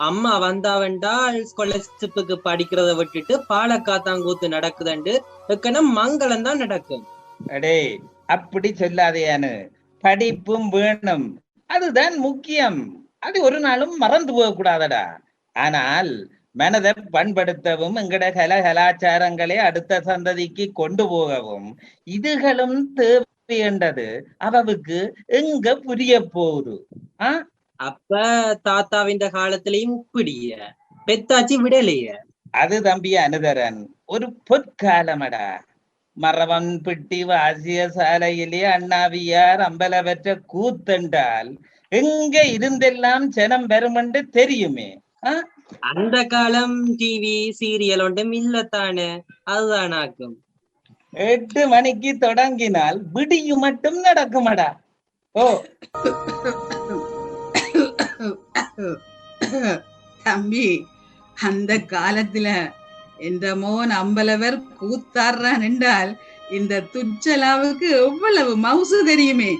அம்மா வந்தாவென்றால் ஸ்காலர்ஷிப்புக்கு படிக்கிறத விட்டுட்டு பாலக்காத்தாங்கூத்து நடக்குதுண்டு. இக்கணும் மங்களம் தான் நடக்கும். அடே அப்படி சொல்லாதேயானு படிப்பும் வேணும். அதுதான் முக்கியம். அது ஒரு நாளும் மறந்து போக கூடாதடா ஆனால் மனதை பண்படுத்தவும் எங்கட கல கலாச்சாரங்களை அடுத்த சந்ததிக்கு கொண்டு போகவும் இதுகளும் தேவையண்டது அவவுக்கு எங்க புரிய போகுது? ஆ? அப்ப தாத்தாவின் காலத்திலயும் இப்படிய. பெத்தாச்சி விடலைய. அது தம்பி அனுதரன் ஒரு பொற்காலமடா. மரவன் பிட்டி வாசிய சாலையிலே அண்ணாவியார் அம்பலவற்ற கூத்தண்டால் எங்க இருந்தெல்லாம் ஜனம் வருமென்று தெரியுமே? அந்த காலம் டிவி சீரியல் ஒன்றும் இல்லத்தானே? அதுதானாக்கும் எட்டு மணிக்கு தொடங்கினால் விடியு மட்டும் நடக்குமடா. ஓ தம்பி அந்த காலத்துல என்ற மோன் அம்பலவர் கூத்தாடுறான் என்றால் இந்த துச்சலாவுக்கு எவ்வளவு மவுசு தெரியுமே.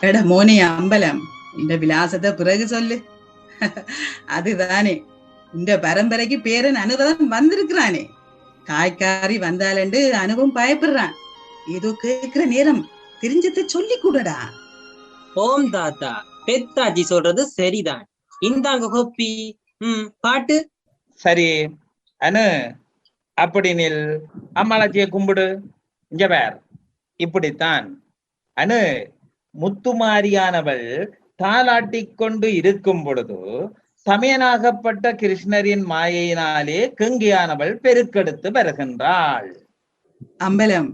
எட மோனே அம்பலம் இந்த விலாசத்தை பிறகு சொல்லு. அதுதானே இந்த பரம்பரைக்கு பேரன் அனுரதம் வந்திருக்கிறானே. காய்காரி வந்தாலண்டு அனுபவம் பயப்படுறான். ஏதோ கேட்கிற நேரம் தெரிஞ்சதை சொல்லி கூடடா. ஓம் தாத்தா. பெத்தாச்சி சொல்றது சரிதான். இந்தாங்க கொப்பி ம் பாட்டு. சரி அனு அப்படி நில் அம்மாளாச்சியை கும்பிடு. இங்க பேர். இப்படித்தான். அனு முத்துமாரியானவள் தாலாட்டிக் கொண்டு இருக்கும் பொழுது சமயனாகப்பட்ட கிருஷ்ணரின் மாயையினாலே கங்கியானவள் பெருக்கெடுத்து வருகின்றாள். அம்பலம்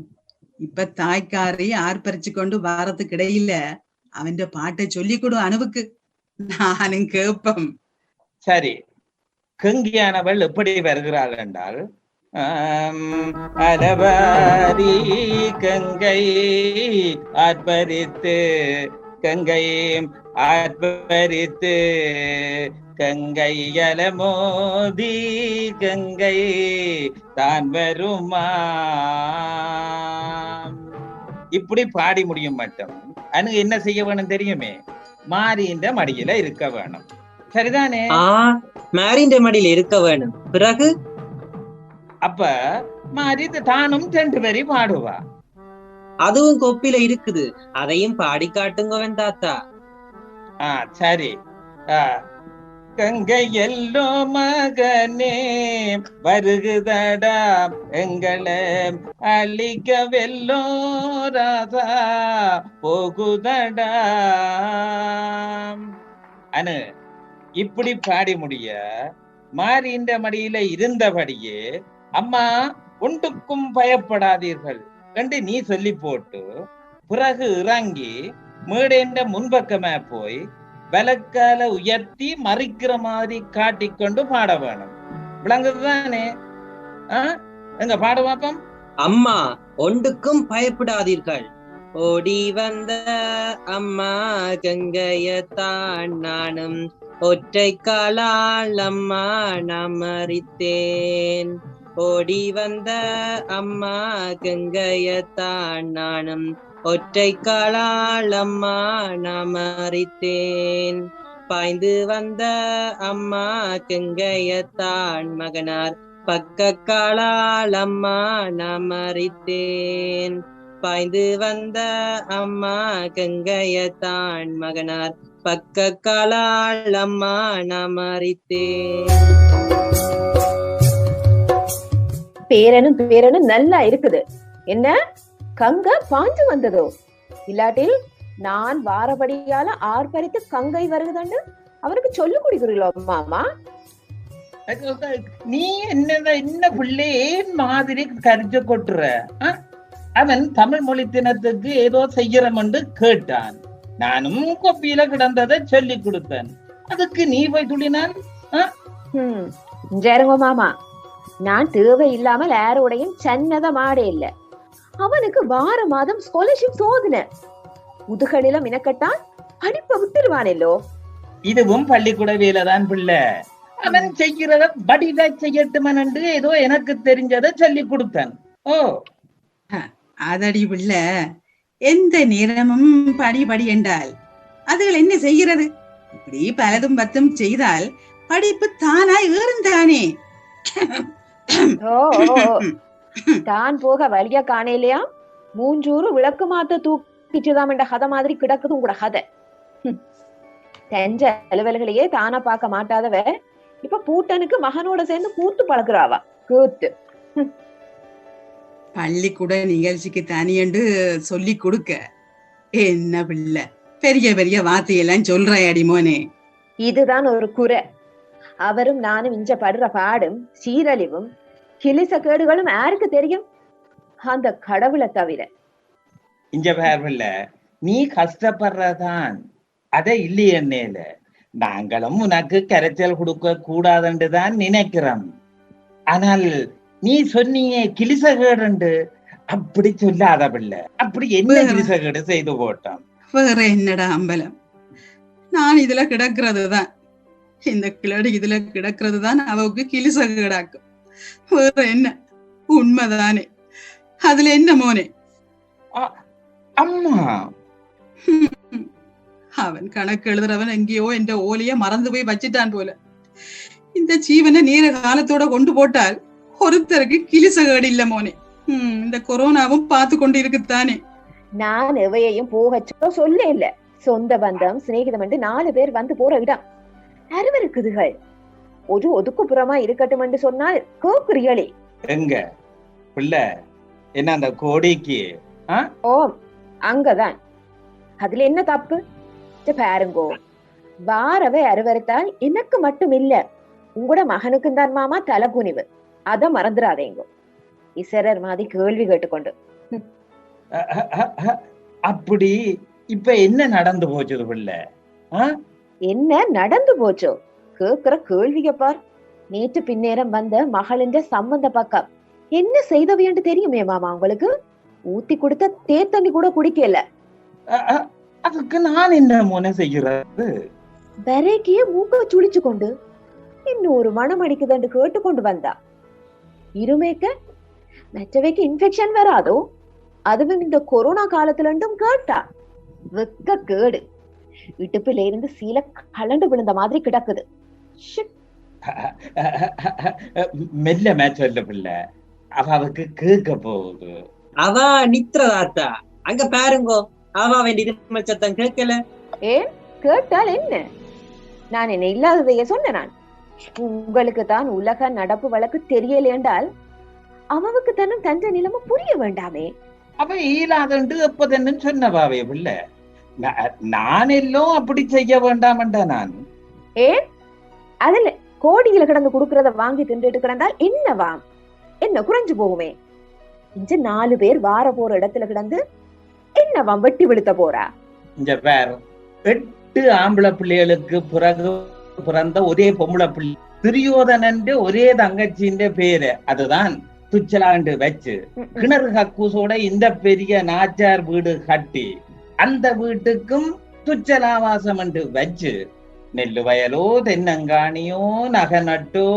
இப்ப தாய்க்காரி ஆர்ப்பரிச்சு கொண்டு வாரத்துக்கு இடையில அவன் பாட்டை சொல்லி கொடு அணுவுக்கு நானும் கேப்பம் சரி கங்கியானவள் எப்படி வருகிறாள் என்றால் ஆம், அலவாரி கங்கை ஆர்ப்பரித்து கங்கை ஆர்ப்பரித்து கங்கை அலமோதி கங்கை தான் வருமா இப்படி பாடி முடியும் மட்டும் அனு என்ன செய்ய வேணும் தெரியுமே? மாரின்ற மடியில இருக்க வேணும். சரிதானே? மேரிண்ட மடியில இருக்க வேணும். பிறகு? அப்ப மாறி தானும் ரெண்டு பேரி பாடுவா. அதுவும் கொப்பில இருக்குது. அதையும் பாடி காட்டுங்கவன் தாத்தா. ஆ சரி. ஆ, கங்கை எல்லோ மகனே வருகுதடா எங்களை அழிக்க வெல்லோ ராதா போகுதடா. அனு இப்படி பாடி முடிய மாறின்ற மடியில இருந்தபடியே அம்மா ஒன்றுக்கும் பயப்படாதீர்கள் என்று நீ சொல்லி போட்டு பிறகு இறங்கி மேடேண்ட முன்பக்கமே போய் விளக்கால உயர்த்தி மறிக்கிற மாதிரி காட்டிக்கொண்டு பாட வேணும். விளங்குதுதானே ஆ? எங்க பாட பாப்போம் அம்மா ஒன்றுக்கும் பயப்படாதீர்கள். ஓடி வந்த அம்மா கங்கையத்தான் நானும் ஒற்றை காலால் அம்மா நான் மறித்தேன் ஓடி வந்த அம்மா கங்கையத்தான் நானும் ஒற்றை காலால் அம்மா நான் மறித்தேன் பாய்ந்து வந்த அம்மா கங்கையத்தான் மகனார். பக்க காலால் அம்மா நான் மறித்தேன் பாய்ந்து வந்த அம்மா கங்கையத்தான் மகனார். பக்க காலால் அம்மா நான் மறித்தேன் பேரனும் பேரனும் நல்லா இருக்குது. என்ன? கங்க பாஞ்சு வந்ததோ? இல்லாட்டில் நான் வாரபடியால ஆர்ப்பரித்து கங்கை வருகுதண்டு? அவனுக்கு சொல்லு குடிக்கிறீங்களோ மாமா? நீ என்ன என்ன பிள்ளை மாதிரி கரிச்சு கொட்டுற? அவன் தமிழ் மொழி தினத்துக்கு ஏதோ செய்யறமென்று கேட்டான். நானும் கொப்பியில கிடந்ததை சொல்லி கொடுத்தேன். அதுக்கு நீ போய் ஹம் ஜெருங்க மாமா. நான் தேவை இல்லாமல் யாரோடையும் சன்னத மாடே இல்ல. அவனுக்கு வார மாதம் ஸ்காலர்ஷிப் சோதனை. முதுகலில மினக்கட்டான் படிப்பை விட்டுருவானல்லோ இதுவும் பள்ளிக்கூட வேலைதான் பிள்ளை. அவன் செய்கிறத படிவா செய்யட்டுமனு ஏதோ எனக்கு தெரிஞ்சதை சொல்லி கொடுத்தான். ஓ. அதடி பிள்ள. எந்த நேரமும் படி படி என்றால் அதுகள் என்ன செய்கிறது? இப்படி பலதும் பத்தும் செய்தால் படிப்பு தானாய் ஏறுந்தானே ஓ, ஓ. தான் போக வழியா காணையிலையா மூஞ்சூறு விளக்கு மாத்த தூக்கிச்சுதாம் என்ற கதை மாதிரி கிடக்குது உங்களோட கதை. ஹம். தெரிஞ்ச அலுவல்களையே தானா பார்க்க மாட்டாதவ இப்ப பூட்டனுக்கு மகனோட சேர்ந்து கூத்து பழகுறாவா? கூத்து. பள்ளிக்கூட நிகழ்ச்சிக்கு தனியண்டு சொல்லி கொடுக்க. என்ன பிள்ளை பெரிய பெரிய வார்த்தையெல்லாம் சொல்றாயடி மோனே. இதுதான் ஒரு குறை. அவரும் நானும் இஞ்ச படுற பாடும் சீரழிவும் கிளிச கேடுகளும் யாருக்கு தெரியும்? அந்த கடவுளை தவிர. இங்க பார் பிள்ளை நீ கஷ்டப்படுறதான். அதை இல்லையன்னேல நாங்களும் உனக்கு கரைச்சல் கொடுக்க கூடாதுன்னு தான் நினைக்கிறோம். ஆனால் நீ சொன்னீங்க கிளிசகேடு அப்படி சொல்லாத பிள்ளை. அப்படி என்ன. கிளிசகேடு செய்து போட்டோம்? வேற என்னடா அம்பலம்? நான் இதுல கிடக்கிறது தான் இந்த கிளடி இதுல கிடக்கிறது தான் அவவுக்கு கிளிச கிடாக்கும். வேற என்ன? உண்மைதானே. அதுல என்ன மோனே? அம்மா. அவன் கணக்கு எழுதுறவன் எங்கேயோ என்ற ஓலைய மறந்து போய் வச்சிட்டான் போல. இந்த ஜீவனை நேர காலத்தோட கொண்டு போட்டால் ஒருத்தருக்கு கிளிசகேடு இல்ல மோனே. இந்த கொரோனாவும் பார்த்து கொண்டு இருக்குத்தானே நான் எவையையும் போகச்சோ சொல்ல இல்ல சொந்த பந்தம் சிநேகிதம் என்று நாலு பேர் வந்து போற இடம். அருவருக்குதுகள். ஒரு ஒதுக்குப்புறமா இருக்கட்டும் சொன்னால் கோக்குறியளே எங்க? பிள்ளை என்ன அந்த கோடிக்கு? ஓம் அங்கதான். அதுல என்ன தப்பு? பாருங்கோ. வாரவை அருவருத்தால் எனக்கு மட்டும் இல்ல உங்களோட மகனுக்கும் தான் மாமா தலகுனிவு. அத மறந்துடாதேங்கோ இசரர் மாதிரி கேள்வி கேட்டுக்கொண்டு. அப்படி இப்ப என்ன நடந்து போச்சுது பிள்ளை? என்ன நடந்து போச்சோ? கேக்குற கேள்விய பார். நேற்று பின்னேரம் வந்த மகளின் சம்பந்த பக்கம். என்ன செய்தவையன்று தெரியுமே மாமா உங்களுக்கு? ஊத்தி கொடுத்த தேத்தண்ணி கூட குடிக்கல. அதுக்கு நான் என்ன முனை செய்கிறது? விரைக்கிய மூக்க சுழிச்சு கொண்டு இன்னும் ஒரு மனம் அடிக்குதுன்னு கேட்டுக்கொண்டு வந்தா. இருமேக்க மற்றவைக்கு இன்ஃபெக்ஷன் வராதோ? அதுவும் இந்த கொரோனா காலத்துல இருந்தும் கேட்டா. வெக்க கேடு. இடுப்புல இருந்து சீல கலண்டு விழுந்த மாதிரி கிடக்குது. மெல்ல மேட்ச் இல்ல பிள்ளை. அவளுக்கு கேட்க போகுது. அவ நித்ரதாத்தா அங்க பாருங்கோ. அவ வேண்டிய சத்தம் கேட்கல. கேட்டால் என்ன? நான் என்ன இல்லாததையே சொன்னேன் நான். உங்களுக்கு தான் உலக நடப்பு வழக்கு தெரியல என்றால் அவனுக்கு தன்னும் தஞ்ச நிலைமை புரிய வேண்டாமே. அவ ஈலாதண்டு எப்பதன்னு சொன்னவாவே பிள்ளை. நான் எல்லாம் அப்படி செய்ய வேண்டாமண்டா நான். அதுல கோடியில கிடந்து குடுக்கறத வாங்கி தின்றுட்டு கிடந்தால் என்னவாம் என்ன குறைஞ்சு போகுமே? இஞ்ச நாலு பேர் வார போற இடத்துல கிடந்து என்னவாம் வெட்டி விழுத்த போறா? இங்க பேர் எட்டு ஆம்பளை பிள்ளைகளுக்கு பிறகு பிறந்த ஒரே பொம்பளை பிள்ளை. துரியோதனன் ஒரே தங்கச்சின்ற பேரு. அதுதான் துச்சலாண்டு வச்சு. கிணறு கக்கூசோட இந்த பெரிய நாச்சார் வீடு கட்டி அந்த வீட்டுக்கும் துச்சலாவாசம் என்று வச்சு. நெல்லு வயலோ தென்னங்காணியோ நகை நட்டோ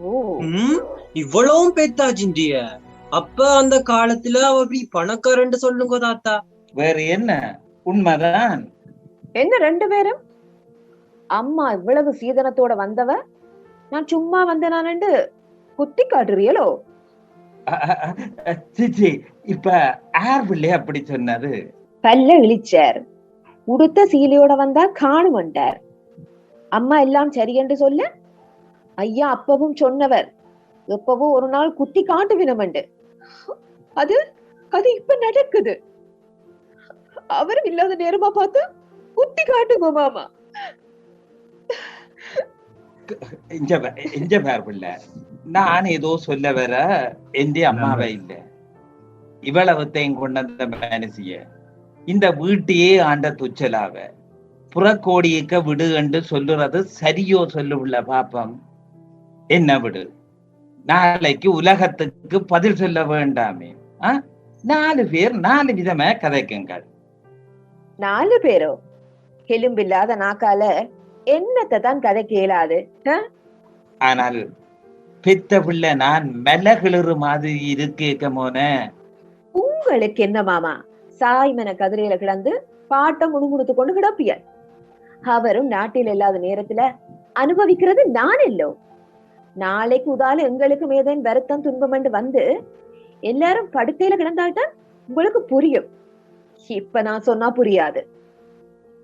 ஓ. ம் இவ்வளவும் பெத்தாச்சிண்டிய அப்ப அந்த காலத்துல அவ அப்படி பணக்காரன்னு சொல்லுங்க தாத்தா. வேற என்ன? உண்மைதான். என்ன ரெண்டு பேரும்? அம்மா இவ்வளவு சீதனத்தோட வந்தவ? நான் சும்மா வந்தேனானண்டு குத்தி காட்டுறியலோ? சிச்சி இப்ப ஆர் பிள்ளை அப்படி சொன்னது? பல்ல இழிச்சார். உடுத்த சீலையோட வந்தா காணுமண்டார் அம்மா எல்லாம் சரியென்று சொல்ல ஐயா அப்பவும் சொன்னவர். எப்பவும் ஒரு நாள் குத்தி காட்டுவினமண்டு அது அது இப்ப நடக்குது. அவரும் இல்லாத நேரமா பார்த்து குத்தி காட்டுங்க மாமா. பேர் பிள்ளை. நான் ஏதோ சொல்ல வர எந்த அம்மாவை இல்ல. இவ்வளவுத்தையும் கொண்ட மனசிய இந்த வீட்டையே ஆண்ட துச்சலாவ. புறக்கோடியக்க விடு என்று சொல்லுறது சரியோ சொல்லுள்ள பாப்பம். என்ன விடு? நாளைக்கு உலகத்துக்கு பதில் சொல்ல வேண்டாமே? நாலு பேர் நாலு விதமா கதைக்குங்கள். நாலு பேரோ? எலும்பில்லாத நாக்கால என்னத்தை தான் கதை கேளாது? ஆனால் பெத்த பிள்ளை நான் மெலகிளறு மாதிரி இருக்கேக்க மோன. உங்களுக்கு என்ன மாமா? சாய்மன கதிரையில கிடந்து பாட்டம் முணுமுணுத்து கொண்டு கிடப்பியார் அவரும் நாட்டில் இல்லாத நேரத்துல அனுபவிக்கிறது நான் இல்லோ. நாளைக்கு உதால எங்களுக்கு ஏதேன் வருத்தம் துன்பம் என்று வந்து எல்லாரும் படுக்கையில கிடந்தால்தான் உங்களுக்கு புரியும். இப்ப நான் சொன்னா புரியாது.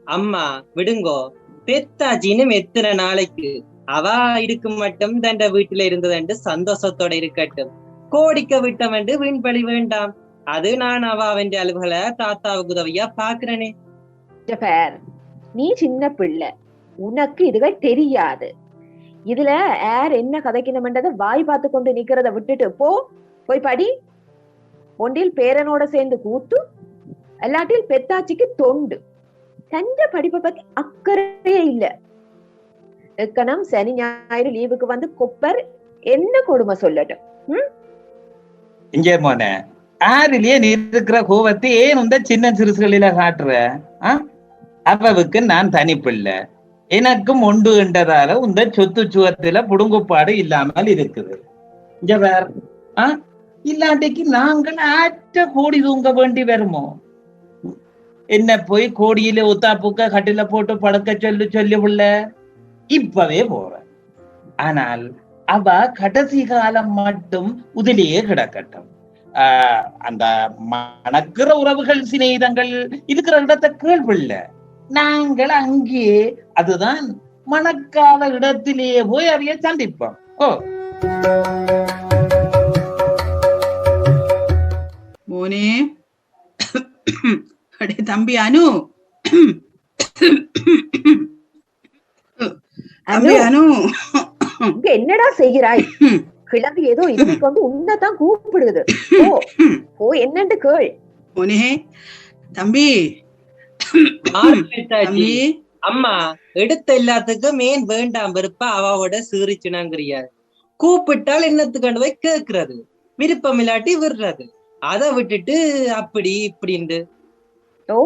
அம்மா விடுங்கோ. பெத்தாஜின்னு எத்தனை நாளைக்கு? அவா இருக்கு மட்டும் தண்ட வீட்டுல இருந்ததண்டு சந்தோஷத்தோட இருக்கட்டும். கோடிக்க விட்டவண்டு வீண்பழி வேண்டாம். அது நான் அவ அவன் அலுவல தாத்தாவுக்கு உதவியா பாக்குறேனே ஜபேர் நீ சின்ன பிள்ளை. உனக்கு இதுகள் தெரியாது. இதுல யார் என்ன கதைக்கணும்ன்றத வாய் பார்த்து கொண்டு நிக்கிறத விட்டுட்டு போ. போய் படி. ஒன்றில் பேரனோட சேர்ந்து கூத்து. எல்லாட்டில் பெத்தாச்சிக்கு தொண்டு. தஞ்ச படிப்பை பத்தி அக்கறையே இல்ல. எக்கணம் சனி ஞாயிறு லீவுக்கு வந்து கொப்பர். என்ன கொடுமை சொல்லட்டும்? இங்கே மோன ஆறிலேயே நீ இருக்கிற கோபத்தை ஏன் இந்த சின்ன சிறுசுகளில காட்டுற? ஆ? அவவுக்கு நான் தனிப்பில்லை. எனக்கும் உண்டு என்றதால இந்த சொத்து சுவத்தில புடுங்குப்பாடு இல்லாமல் இருக்குது. ஜவர் ஆ? இல்லாட்டிக்கு நாங்கள் ஆற்ற கோடி தூங்க வேண்டி வருமோ? என்ன போய் கோடியில உத்தாப்புக்க கட்டில போட்டு படுக்க சொல்லு சொல்லி உள்ள? இப்பவே போற. ஆனால் அவ கடைசி காலம் மட்டும் உதிலேயே கிடக்கட்டும். அந்த மணக்கிற உறவுகள் சிநேகிதங்கள் இருக்கிற இடத்தை கேள்வில்ல. நாங்கள் அங்கே அதுதான் மணக்காத இடத்திலே போய் அவைய சந்திப்போம். ஓ. மோனே. அடே தம்பி அனு. அனு. என்னடா செய்கிறாய்? கிளம்பி ஏதோ இருமை கொண்டு உன்னைத்தான் கூப்பிடுது. ஓ ஓ என்னண்டு கேள். മോനെ தம்பி. தம்பி. அம்மா எடுத்த எல்லாத்துக்கும் ஏன் வேண்டாம் வெறுப்பா அவாவோட சீறிச்சுனாங்கிறியார் கூப்பிட்டால் என்னத்துக்கு போய் கேக்குறது விருப்பம் இல்லாட்டி விடுறது. அதை விட்டுட்டு அப்படி இப்படின்னு ஓ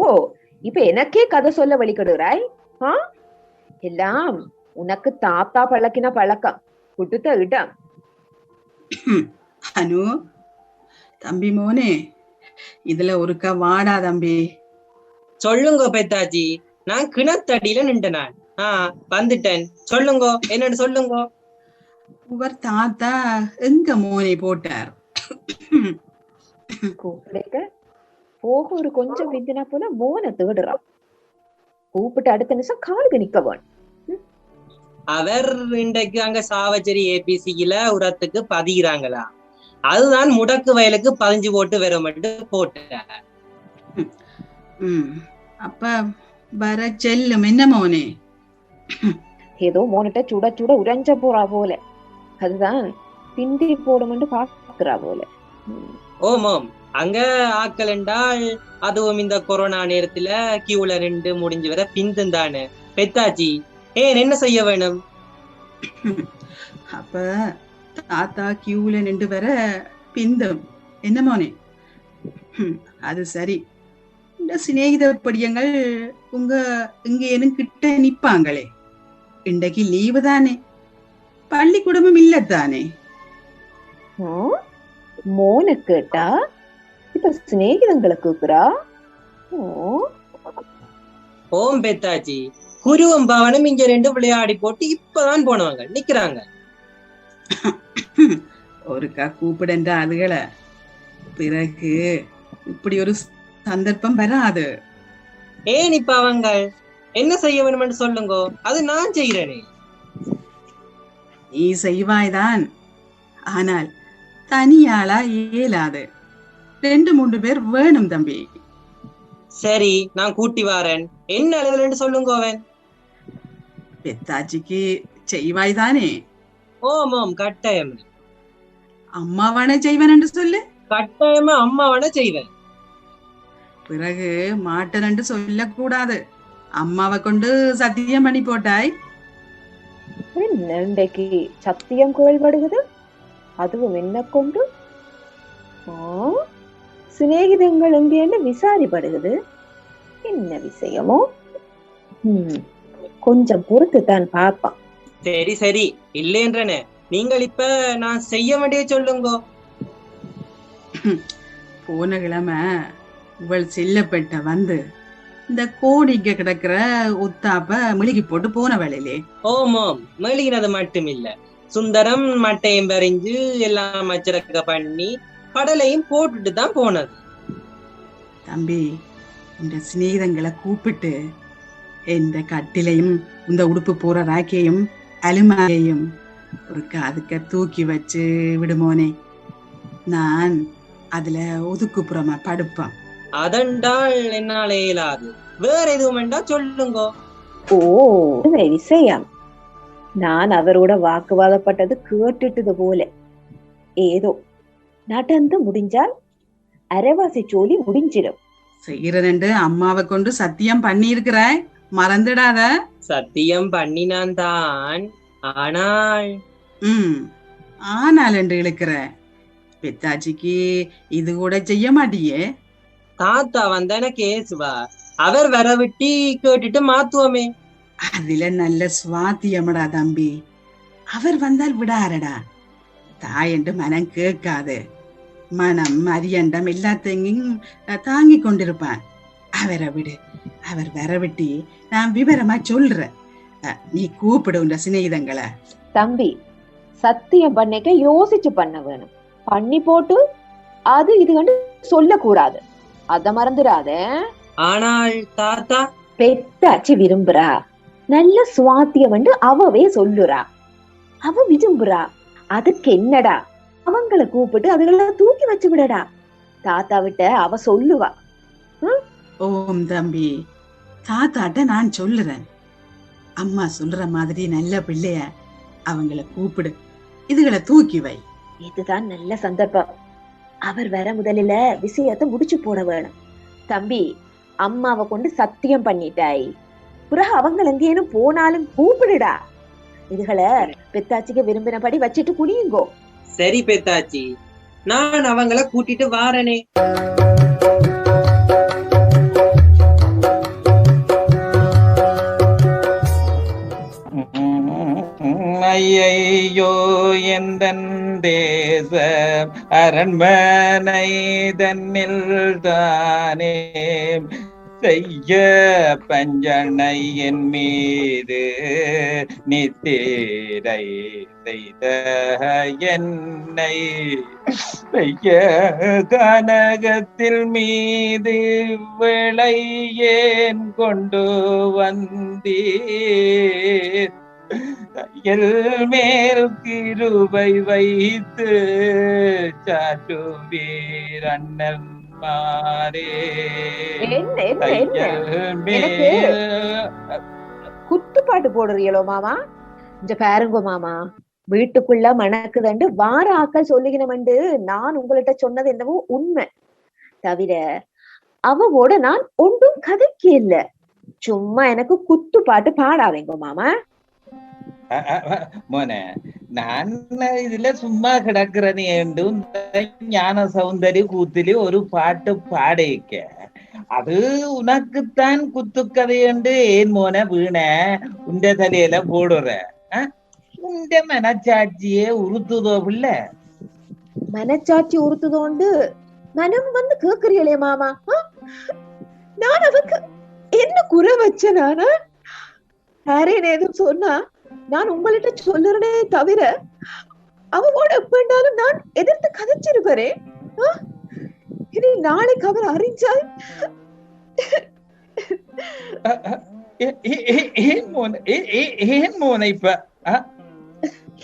இப்ப எனக்கே கதை சொல்ல வழிகடுறாய் ஆ? எல்லாம் உனக்கு தாத்தா பழக்கின பழக்கம். கொடுத்த இடம். அனு தம்பி மோனே இதுல ஒருக்கா வாடா தம்பி. சொல்லுங்க பெத்தாச்சி நான் கிணத்தடியில நின்ற நான் ஆஹ் வந்துட்டேன். சொல்லுங்க என்னன்னு சொல்லுங்க. உவர் தாத்தா எங்க மோனை போட்டார்? கூப்பிடுக்க போக ஒரு கொஞ்சம் விந்தினா போல மோனை தேடுறான். கூப்பிட்டு அடுத்த நிமிஷம் காலுக்கு நிக்க வேணும் அவர் இன்றைக்கு அங்க சாவச்சேரி ஏபிசியில உரத்துக்கு பதிகிறாங்களா? அதுதான் முடக்கு வயலுக்கு பதிஞ்சு போட்டு வர மட்டும் போட்டார். அப்ப வர செல்லும் என்ன மோனே? ஏதோ மோனிட்ட சுட சுட உறைஞ்ச போறா போல. அதுதான் பிந்தி போடுமென்று பாக்குறா போல. ம். ஓமாம் அங்க ஆக்கள் என்றால் அதுவும் இந்த கொரோனா நேரத்துல கியூல நின்று முடிஞ்சு வர பிந்துந்தானு. பெத்தாச்சி ஏன் என்ன செய்ய வேணும்? அப்ப தாத்தா கியூல நின்று வர பிந்தும். என்ன மோனே? அது சரி. இந்த சிநேகித படியங்கள் உங்க இங்க ஏனும் கிட்ட நிப்பாங்களே இன்றைக்கு லீவு தானே. பள்ளிக்கூடமும் இல்லத்தானே. ம்? மோனை கேட்டா? இப்ப சிநேகிதங்களை ம். ஓம் பெத்தாச்சி குருவும் பவனும் இங்க ரெண்டு விளையாடி போட்டு இப்பதான் போனவங்க நிக்கிறாங்க. ஒருக்கா கூப்பிடன்ற அதுகளை. பிறகு இப்படி ஒரு சந்தர்ப்பம் வராது. ஏன் இப்ப அவங்க என்ன செய்ய வேணும்னு சொல்லுங்க. அது நான் செய்யறேனே நீ செய்வாய்தான். ஆனால் தனியாளா இயலாது. ரெண்டு மூன்று பேர் வேணும் தம்பி. சரி நான் கூட்டி வாரேன். என்ன அளவுலன்னு சொல்லுங்க அவன். பெத்தாச்சிக்கு செய்வாய்தானே ஓமாம் கட்டாயம் அம்மாவான செய்வன் என்று சொல்லு கட்டாயமா அம்மாவான செய்வேன் பிறகு மாட்டனன்று சொல்லக்கூடாது அம்மாவை கொண்டு சத்தியம் பண்ணி போட்டாய் இன்றைக்கு சத்தியம் கேள்வடுகிறது அதுவும் என்ன கொண்டு சிநேகிதங்கள் எங்கேன்னு விசாரிப்படுகிறது என்ன விஷயமோ ம், கொஞ்சம் பொறுத்து தான் பாப்பான் சரி. சரி இல்லைன்றனே நீங்கள் இப்ப நான் செய்ய வேண்டிய சொல்லுங்கோ. போன கிழமை இவள் செல்லப்பட்ட வந்து இந்த கோடிக்க கிடக்குற உத்தாப்ப மிளுகி போட்டு போன வேலையிலே ஓமோம். மெழுகினது மட்டும் இல்ல சுந்தரம் மட்டையும் பறிஞ்சு எல்லாம் மச்சரக்க பண்ணி கடலையும் போட்டுட்டு தான் போனது. தம்பி இந்த சிநேகிதங்களை கூப்பிட்டு இந்த கட்டிலையும் இந்த உடுப்பு போற ராக்கையும் அலுமாரியையும் ஒரு காதுக்க தூக்கி வச்சு விடுமோனே. நான் அதுல ஒதுக்குப்புறமா படுப்பேன். அதண்டால் என்னால இயலாது. வேற எதுவும் வேண்டா சொல்லுங்கோ. ஓ இது விஷயம் நான் அவரோட வாக்குவாதப்பட்டது கேட்டுட்டது போல. ஏதோ நடந்து முடிஞ்சால் அரைவாசி சோலி முடிஞ்சிடும். செய்யறதுண்டு அம்மாவை கொண்டு சத்தியம் பண்ணி மறந்துடாத. சத்தியம் பண்ணினான் தான் ஆனால். ம். ஆனால் என்று இழுக்கிற. பித்தாச்சிக்கு இது கூட செய்ய மாட்டியே. தாத்தா வந்தான கேசுவா. அவர் வர விட்டி கேட்டுட்டு மாத்துவோமே. அதுல நல்ல சுவாத்தியமடா தம்பி. அவர் வந்தால் விடாரடா. தாயண்டு மனம் கேட்காது. மனம் அரியண்டம் எல்லாத்தையும் தாங்கி கொண்டிருப்பான். அவரை விடு. அவர் வரவிட்டி நான் விவரமா சொல்றேன். அஹ், நீ கூப்பிடு உன்ற சிநேகிதங்களை. தம்பி சத்தியம் பண்ணிக்க யோசிச்சு பண்ண வேணும். பண்ணி போட்டு அது இது கண்டு சொல்லக்கூடாது. அத மறந்துடாத. ஆனால் தாத்தா? பெத்தாச்சி விரும்புறா. நல்ல சுவாத்தியம் வந்து அவவே சொல்லுறா. அவ விரும்புறா. அதுக்கு என்னடா? அவங்கள கூப்பிட்டு அதுகளை தூக்கி வச்சு விடடா. தாத்தா விட்ட அவ சொல்லுவா. ஓம் தம்பி. தாத்தாட்ட நான் சொல்லுறேன். அம்மா சொல்ற மாதிரி நல்ல பிள்ளைய அவங்கள கூப்பிடு. இதுகளை தூக்கி வை. இதுதான் நல்ல சந்தர்ப்பம். அவர் வர முதலில விஷயத்தை முடிச்சு போட வேணும். தம்பி அம்மாவை கொண்டு சத்தியம் பண்ணிட்டாய். பிறகு அவங்க எங்கேனும் போனாலும் கூப்பிடுடா. இதுகளை பெத்தாச்சிக்கு விரும்பினபடி வச்சிட்டு குனியுங்கோ. சரி பெத்தாச்சி. நான் அவங்கள கூட்டிட்டு வாரனே. ஐயையோ எந்தன் தேச அரண்மனை தன்னில் தானே செய்ய பஞ்சனை என் மீது நித்திரை செய்த என்னை. செய்ய கனகத்தில் மீது விளையேன் கொண்டு வந்தீர்? கையில் மேல் கிருபை வைத்து சாட்டுவீர் அண்ணன் மாறே. குத்துப்பாட்டு போடுறீங்களோ மாமா? இந்த பாருங்க மாமா. வீட்டுக்குள்ள மணக்குதண்டு வார ஆக்கள் சொல்லுகிறவண்டு நான் உங்கள்கிட்ட சொன்னது என்னவோ உண்மை. தவிர அவவோட நான் ஒன்றும் கதைக்கு இல்ல. சும்மா எனக்கு குத்து பாட்டு பாடாதீங்க மாமா. அ, அ, அ, மோனே நான் இதுல சும்மா கிடக்குறேன்னு ஏண்டு ஞான சௌந்தரி கூத்திலி ஒரு பாட்டு பாடிக்க அது உனக்குத்தான் குத்துக்கதை என்று ஏன் மோன வீண உண்ட தலையில போடுற உண்ட மனச்சாட்சியே உறுத்துதோ பிள்ள மனச்சாட்சி உறுத்துதோண்டு மனம் வந்து கேக்குறீங்களே மாமா நான் அவக்கு என்ன குறை வச்ச நானா யாரேன்னு எதுவும் சொன்னா நான் உங்கள்கிட்ட சொல்லுறனே தவிர அவவோட எப்பண்டாலும் நான் எதிர்த்து கதைச்சிருப்பரே ஆ? இனி நாளைக்கு அவர் அறிஞ்சால்?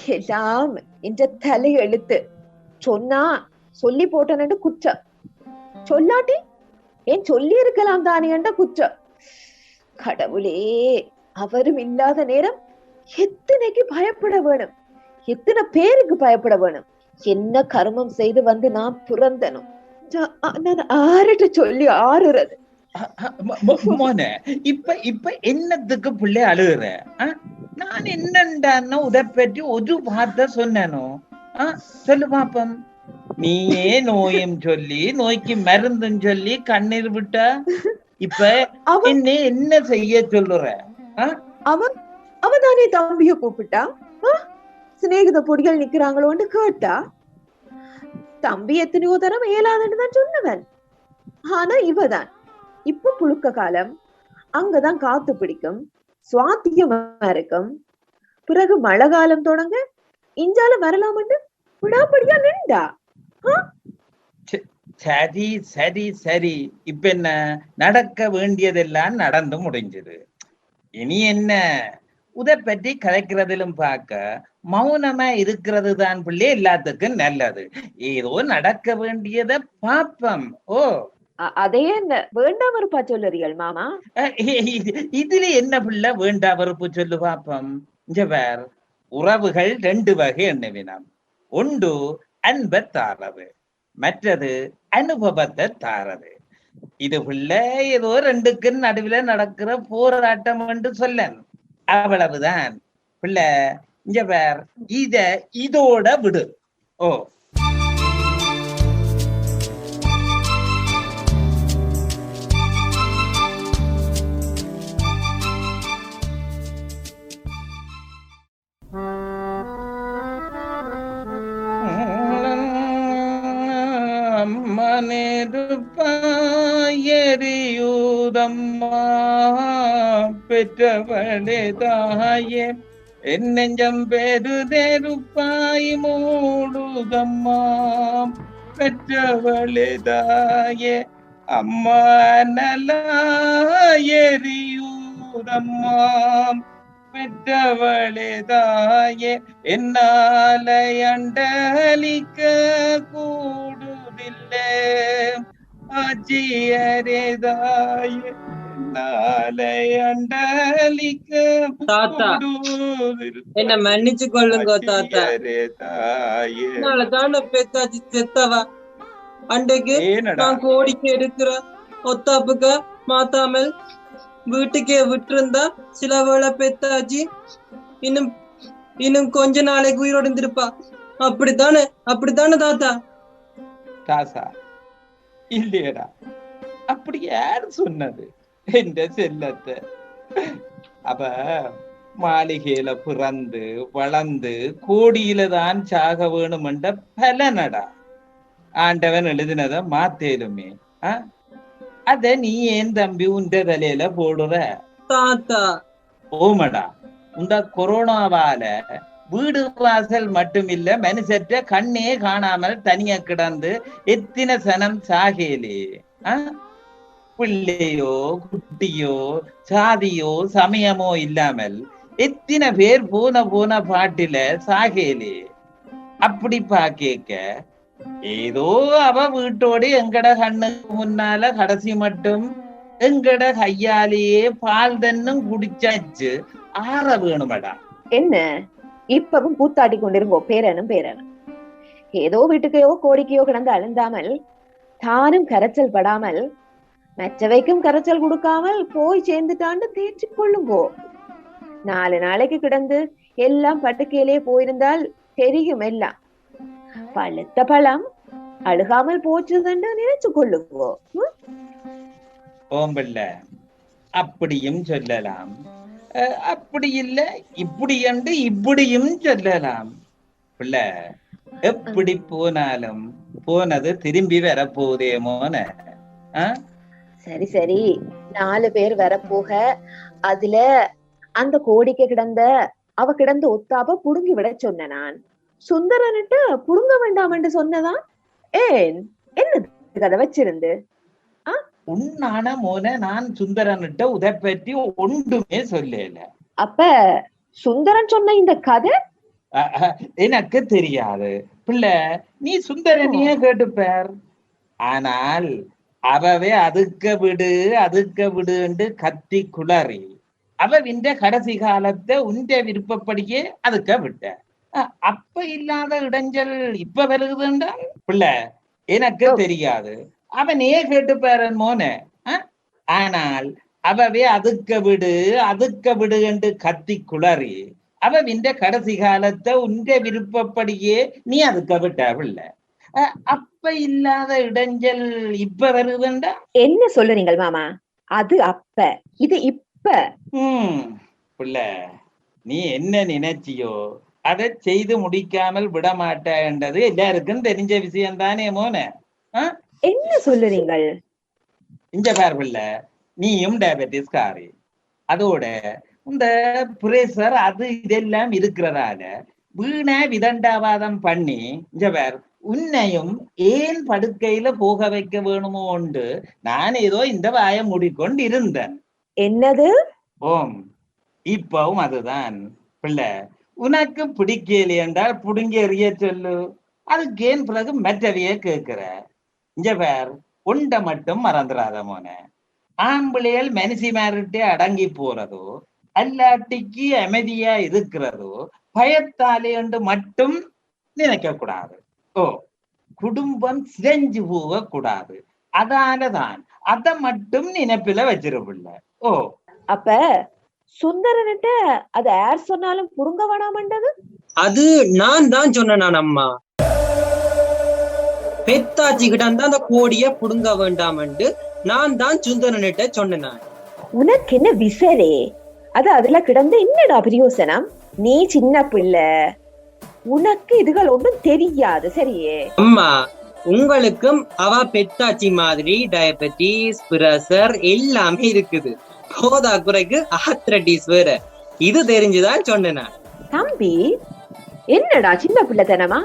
எல்லாம் என்ற தலை எழுத்து சொன்னா சொல்லி போட்டனு குற்றம் சொல்லாட்டி ஏன் சொல்லி இருக்கலாம் தானே என்ற குற்றம் கடவுளே அவரும் இல்லாத நேரம் எத்தனைக்கு பயப்பட வேணும்? எத்தனை பேருக்கு பயப்பட வேணும்? என்ன கர்மம் செய்து வந்து நான் பிறந்தனும்? நான் ஆரிட்ட சொல்லி ஆறுறது. இப்ப இப்ப என்னத்துக்கு பிள்ளை அழுகுற? நான் என்னண்டான்னு உதை பற்றி ஒரு வார்த்தை சொன்னேனோ? சொல்லு பாப்பம். நீயே நோயும் சொல்லி நோய்க்கு மருந்தும் சொல்லி கண்ணீர் விட்ட இப்ப என்ன என்ன செய்ய சொல்லுற? அவன் அவதானே தம்பிய கூப்பிட்டா? ஆ? சிநேகித பொடிகள் நிக்கிறாங்களோன்னு கேட்டா? தம்பி எத்தனையோ தரம் இயலாதுன்னு தான் சொன்னவன். ஆனா இவதான். இப்ப புழுக்க காலம். அங்கதான் காத்து பிடிக்கும். சுவாத்தியமா இருக்கும். பிறகு மழை காலம் தொடங்க இஞ்சால வரலாம்னு விடாப்படியா நின்றா? சரி சரி சரி. இப்ப என்ன? நடக்க வேண்டியதெல்லாம் நடந்து முடிஞ்சது. இனி என்ன? உதை பற்றி கதைக்கிறதிலும் பார்க்க மௌனமா இருக்கிறது தான் பிள்ளை எல்லாத்துக்கும் நல்லது. ஏதோ நடக்க வேண்டியதை பாப்பம். ஓ. அதே என்ன வேண்டாம் இருப்பா சொல்லுறீர்கள் மாமா? இதுல என்ன பிள்ளை வேண்டா வெறுப்பு சொல்லு பாப்பம்? பார் உறவுகள் ரெண்டு வகை எண்ணுவினம். ஒன்று அன்பை தாரது மற்றது அனுபவத்தை தாரது. இது பிள்ளை ஏதோ ரெண்டுக்கு நடுவுல நடக்கிற போராட்டம் என்று சொல்லன் அவ்வளவுதான். பிள்ளை இங்க பேர். இத இதோட விடு. ஓ பெற்றவளே தாயே என் நெஞ்சம் பெருதெருப்பாய் மூடுதம்மா பெற்றவளே தாயே அம்மா நலாயரியூதம்மா பெற்றவளே தாயே என்னால அண்டலிக்க கூடுதில்லை ஆச்சியரே தாயே அண்டலிக்க தாத்தா. என்ன மன்னிச்சு கொள்ளுங்க தாத்தா. ஆச்சியரே தாயே. தானே பெத்தாச்சு செத்தவா? ஏனடா? நான் கோடிக்கு எடுக்கிற ஒத்தாப்புக்க மாத்தாமல் வீட்டுக்கே விட்டிருந்தா சில வேளை பெத்தாச்சு இன்னும் இன்னும் கொஞ்ச நாளைக்கு உயிரோடு இருந்திருப்பா அப்படித்தானே அப்படித்தானே தாத்தா? தாசா இல்லையடா. அப்படி யார் சொன்னது? என்ற செல்லத்தை அவ மாளிகையில பிறந்து வளர்ந்து கோடியில தான் சாக வேணுமென்ற பலனடா ஆண்டவன் எழுதினத மாத்தேலுமே? அத நீ ஏன் தம்பி உண்ட தலையில போடுற தாத்தா ஓமடா இந்த கொரோனாவால வீடு வாசல் மட்டுமில்ல மனுஷற்ற கண்ணே காணாமல் தனியா கிடந்து எத்தனை சனம் சாகேலே ஆ? பிள்ளையோ குட்டியோ சாதியோ சமயமோ இல்லாமல் எத்தனை பேர் போன போன பாட்டில சாகேலே? அப்படி பாக்கேக்க ஏதோ அவ வீட்டோடு எங்கட கண்ணுக்கு முன்னால கடைசி மட்டும் எங்கட கையாலேயே பால் தன்னும் குடிச்சாச்சு. ஆற வேணுமடா. என்ன? இப்பவும் கூத்தாடி கொண்டிருங்கோ பேரனும் பேரனும். ஏதோ வீட்டுக்கையோ கோடிக்கையோ கிடந்து அழுந்தாமல் தானும் கரைச்சல் படாமல் மற்றவைக்கும் கரைச்சல் கொடுக்காமல் போய் சேர்ந்துட்டான்னு தேற்றி கொள்ளுங்கோ. நாலு நாளைக்கு கிடந்து எல்லாம் பட்டுக்கையிலே போயிருந்தால் தெரியும் எல்லாம். பழுத்த பழம் அழுகாமல் போச்சுதுன்னு நினைச்சு கொள்ளுங்கோ. ம்? ஓம்பிள்ள அப்படியும் சொல்லலாம். அப்படி இல்ல இப்படி என்று இப்படியும் சொல்லலாம். பிள்ளை எப்படி போனாலும் போனது திரும்பி வரப்போதேமோன ஆஹ் சரி சரி. நாலு பேர் வரப்போக அதுல அந்த கோடிக்கு கிடந்த அவ கிடந்த ஒத்தாப்ப புடுங்கி விட சொன்ன நான். சுந்தரன்ட்டு புடுங்க வேண்டாம் சொன்னதான் ஏன்? என்ன கதை வச்சிருந்து? உன்னான மோன நான் சுந்தரன்கிட்ட உதை பற்றி ஒன்றுமே சொல்லல. அப்ப சுந்தரன் சொன்ன இந்த கதை? எனக்கு தெரியாது. பிள்ளை நீ சுந்தரனையே கேட்டுப்பார். ஆனால் அவவே அதுக்க விடு அதுக்க விடுன்னு கத்தி குளறி அவ வின்ற கடைசி காலத்தை உண்ட விருப்பப்படியே அதுக்க விட்ட அஹ், அப்ப இல்லாத இடைஞ்சல் இப்ப வருகுதுன்றால் பிள்ளை எனக்கு. தெரியாது அவனே கேட்டுப்பாரன் மோனே அஹ்? ஆனால் அவவே அதுக்க விடு அதுக்க விடு என்று கத்தி குளறி அவவிന്റെ கடைசி காலத்தை உன்ற விருப்பப்படியே நீ அதுக்க விட்டாவில்ல அஹ் அப்ப இல்லாத இடைஞ்சல் இப்ப வருதுண்டா? என்ன சொல்லுறீங்கள் மாமா? அது அப்ப. இது இப்ப. பிள்ளை நீ என்ன நினைச்சியோ அதை செய்து முடிக்காமல் விட மாட்டேன்றது எல்லாருக்கும் தெரிஞ்ச விஷயம் தானே மோன என்ன சொல்லுறீங்கள் இங்க பார் பிள்ளை நீயும் டயபெட்டிஸ் காரி அதோட இந்த பிரேசர் அது இதெல்லாம் இருக்கிறதால வீணா விதண்டாவாதம் பண்ணி இங்க பார் உன்னையும் ஏன் படுக்கையில போக வைக்க வேணுமோ உண்டு. நான் ஏதோ இந்த வாயை மூடிக்கொண்டு இருந்தேன் என்னது? ஓம். இப்பவும் அதுதான். பிள்ளை உனக்கு பிடிக்கல என்றால் புடுங்கி எறிய சொல்லு. அதுக்கு ஏன் பிறகு மற்றவைய கேட்கிற? இங்க பேர் உண்ட மட்டும் மறந்துடாத மோனே. ஆம்பிளையல் மனுஷிமார்கிட்ட அடங்கி போறதோ அல்லாட்டிக்கு அமைதியா இருக்கிறதோ பயத்தாலே என்று மட்டும் நினைக்க கூடாது ஓ குடும்பம் சிதைஞ்சு போக கூடாது அதானதான். அதை மட்டும் நினைப்பில வச்சிருப்பில்ல. ஓ. அப்ப சுந்தரன்ட்ட அது யார் சொன்னாலும் புடுங்க வேணாமண்டது அது நான் தான் சொன்னேன் அம்மா. பெத்தாச்சி கிட்ட அந்த கோடிய புடுங்க வேண்டாம்னு நான் தான் சுந்தரனிட்ட சொன்னேன். உனக்கு என்ன விசரே அது அதுல கிடந்து என்னடா பிரயோசனம்? நீ சின்ன பிள்ளை. உனக்கு இதுகள் ஒன்றும் தெரியாது சரியே? அம்மா உங்களுக்கும் அவ பெத்தாச்சி மாதிரி டயபெட்டிஸ் பிரஷர் எல்லாமே இருக்குது. போதா குறைக்கு ஆத்ரட்டிஸ் வேற. இது தெரிஞ்சுதான் சொன்னேன். தம்பி என்னடா சின்ன பிள்ளைத்தனமா?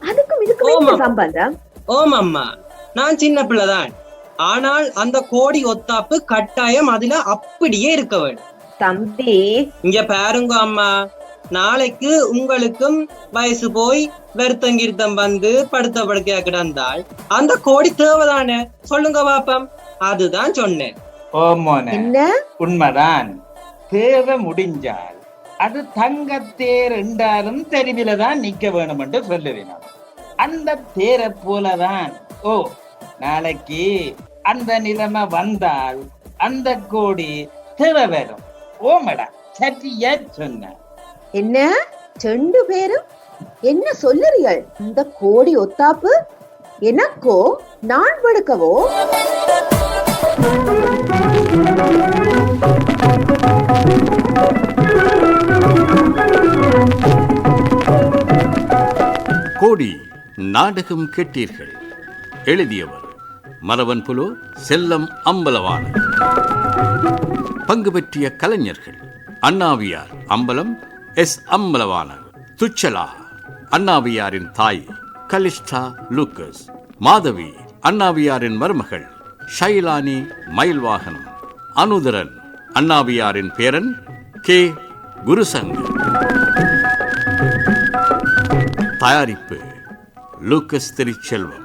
அதுக்கும் இதுக்கும். சம்பந்தம்? ஓம் அம்மா நான் சின்ன பிள்ளைதான். ஆனால் அந்த கோடி ஒத்தாப்பு கட்டாயம் அதுல அப்படியே இருக்க வேண்டும். தம்பி. இங்க பாருங்க அம்மா. நாளைக்கு உங்களுக்கும் வயசு போய் வருத்தம் கிருத்தம் வந்து படுத்த படுக்கையா கிடந்தால் அந்த கோடி தேவைதானே? சொல்லுங்க பாப்பம். அதுதான் சொன்னேன். ஓ மோனே. என்ன? உண்மைதான். தேவை முடிஞ்சால் அது தங்கத்தேர் என்றாலும் தெருவில தான் நிக்க வேணும் என்று சொல்லுவினான் அந்த தேரை போலதான். ஓ நாளைக்கு அந்த நிலைமை வந்தால் அந்த கோடி தேவை வரும் ஓமடா சரியா சொன்ன. என்ன? ரெண்டு பேரும்? என்ன சொல்லுறீர்கள்? இந்த கோடி ஒத்தாப்பு? எனக்கோ நான் படுக்கவோ? கோடி நாடகம் கேட்டீர்கள். எழுதியவர் மரவன் புலோ செல்லம் அம்பலவான பங்கு பெற்றிய கலைஞர்கள் அண்ணாவியார் அம்பலம் எஸ் அம்பலவாணர் துச்சலா அண்ணாவியாரின் தாய் கலிஷ்டா லூக்கஸ் மாதவி அண்ணாவியாரின் மருமகள் ஷைலானி மயில்வாகனம் அனுதரன் அண்ணாவியாரின் பேரன் கே. குருசங்க. தயாரிப்பு லூக்கஸ் திருச்செல்வம்.